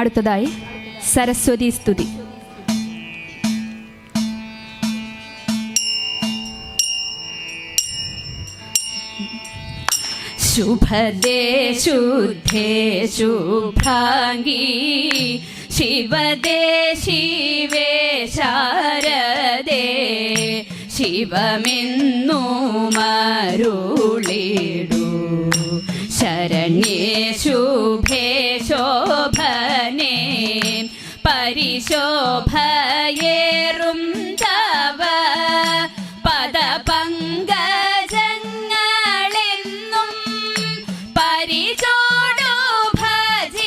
അടുത്തതായി സരസ്വതി സ്തുതി. ശുഭദേ ശുദ്ധേ ശുഭാംഗി ശിവദേ ശിവേ ശാരദേ ശിവമെന്നു പരിശോഭയേറും തവ പദപങ്കജങ്ങളെന്നും പരിചോടു ഭജിച്ചിടാൻ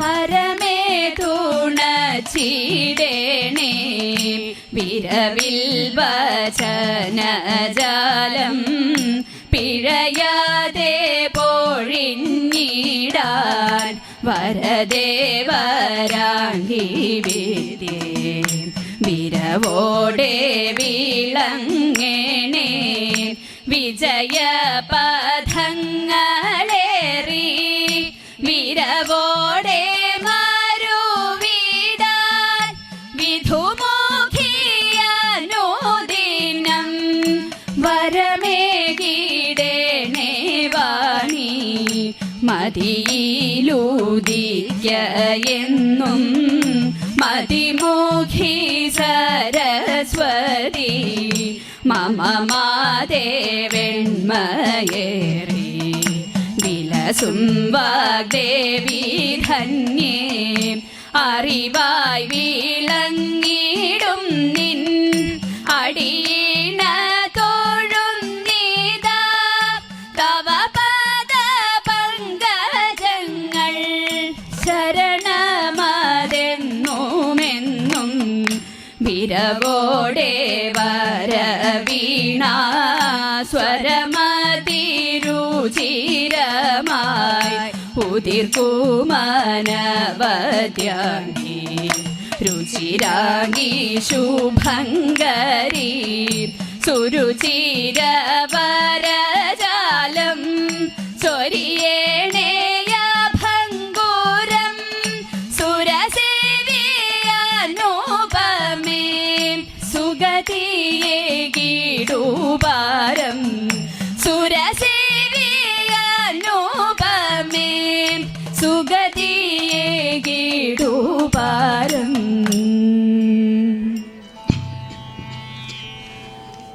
പരമേ തുണച്ചിടേണേ വിരവിൽ വചനജാലം പിഴയാതെ വരദേ വിരവോടെ വിളങ്ങേണേ. വിജയ പഥങ്ങളേറി വിരവോടെ മതിയിലൂതിക്ക എന്നും മതിമുഖി സരസ്വതി മമ മാതേവെൺമയേറി വിലസും വാഗ്ദേവി ധന്യേ അറിവായി വിളങ്ങിടും നിൻ വിരവോടെ വരവീണ സ്വരമതിരുചിരമായി ഉതിർക്കുമനവദ്യാങ്കി രുചിരാഗി ശുഭങ്കരി സുരുചിരവരജാലം സുഗതിയെ കീടൂപാരം. സുരസേവി